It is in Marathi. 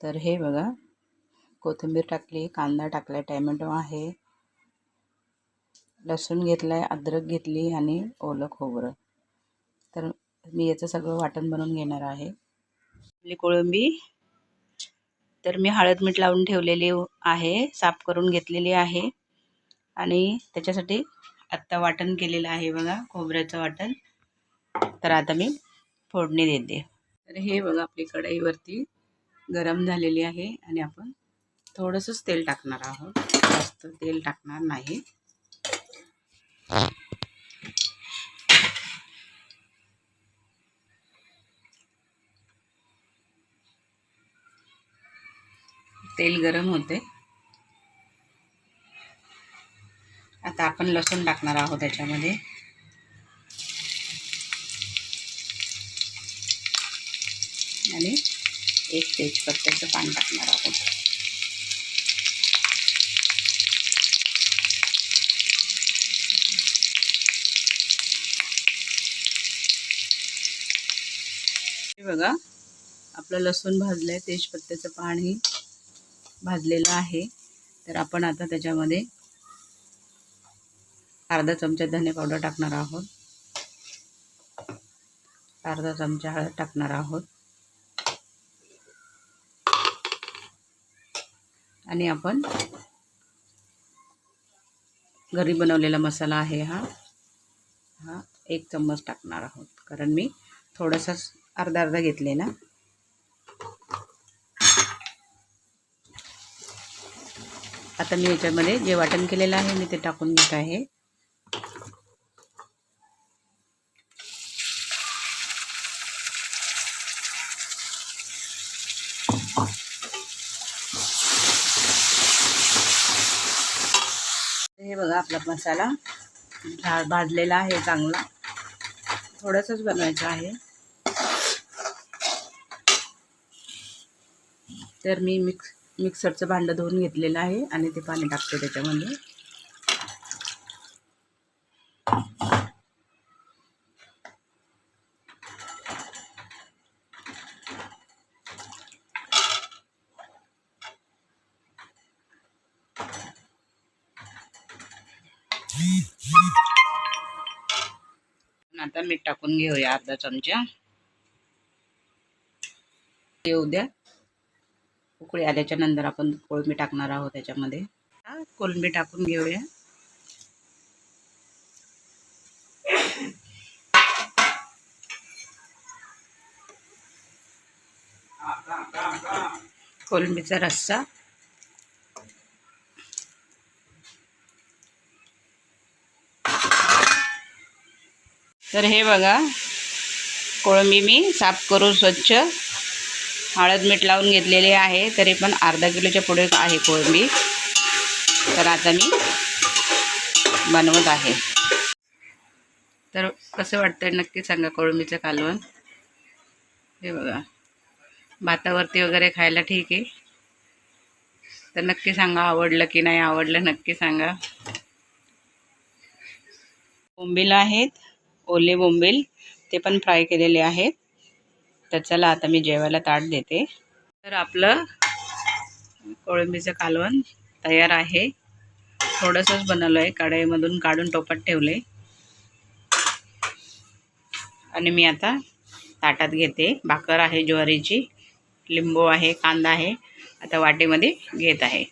तर हे बघा कोथिंबीर टाकली कांदा टाकला टॅमॅटो आहे लसूण घेतला आहे अद्रक घेतली आणि ओलं खोबरं. तर मी याचं सगळं वाटण बनवून घेणार आहे. आपली कोळंबी. तर मी हळद मीठ लावून ठेवलेली आहे साफ करून घेतलेली आहे. आणि त्याच्यासाठी आत्ता वाटण केलेलं आहे बघा खोबऱ्याचं वाटण. तर आता मी फोडणी देते. तर हे बघा आपली कढईवरती. गरम झालेली आहे आणि आपण थोडंसंच तेल टाकणार आहोत. जास्त तेल टाकणार नाही. तेल गरम होते आता आपण लसूण टाकणार आहोत त्याच्यामध्ये. आणि एक तेजपत्त्याचं पान टाकणार आहोत. बघा आपलं लसूण भाजलं आहे तेजपत्त्याचं पाणी भाजलेलं आहे. तर आपण आता त्याच्यामध्ये अर्धा चमचा धने पावडर टाकणार आहोत. अर्धा चमचा हळद टाकणार आहोत. आणि आपण घरी बनवलेला मसाला आहे हा. हा एक चम्मच टाकणार आहोत. कारण मी थोडासाच अर्धा अर्धा घेतले ना. आता मी याच्यामध्ये जे वाटण केलेलं आहे मी ते टाकून घेत आहे. हे बघा आपला मसाला. भा भाजलेला आहे चांगला. थोडंसंच बनवायचं आहे. तर मी मिक्स मिक्सरचं भांडं धुवून घेतलेलं आहे आणि ते पाणी टाकते त्याच्यामध्ये. आता मीठ टाकून घेऊया अर्धा चमचा. येऊ द्या. उकळी आल्याच्यानंतर आपण कोळंबी टाकणार आहोत त्याच्यामध्ये. कोळंबी टाकून घेऊया. कोळंबीचा रस्सा. तर हे बघा कोळंबी मी साफ करून स्वच्छ हळद मीठ लावून घेतलेले आहे. तरी पण अर्धा किलोच्या पुढे आहे कोळंबी. तर आता मी बनवत आहे. तर कसं वाटतंय नक्की सांगा कोळंबीचं कालवण? हे बघा भातावरती वगैरे खायला ठीक आहे. तर नक्की सांगा आवडलं की नाही आवडलं नक्की सांगा. कोंबीला आहेत ओले बोंबील ते पण फ्राय केलेले आहेत. तर चला आता मी जेवायला ताट देते. तर आपलं कोळंबीचं कालवण तयार आहे. थोडंसंच बनवलं आहे कढईमधून काढून टोपात ठेवले. आणि मी आता ताटात घेते. भाकर आहे ज्वारीची लिंबू आहे कांदा आहे. आता वाटेमध्ये घेत आहे.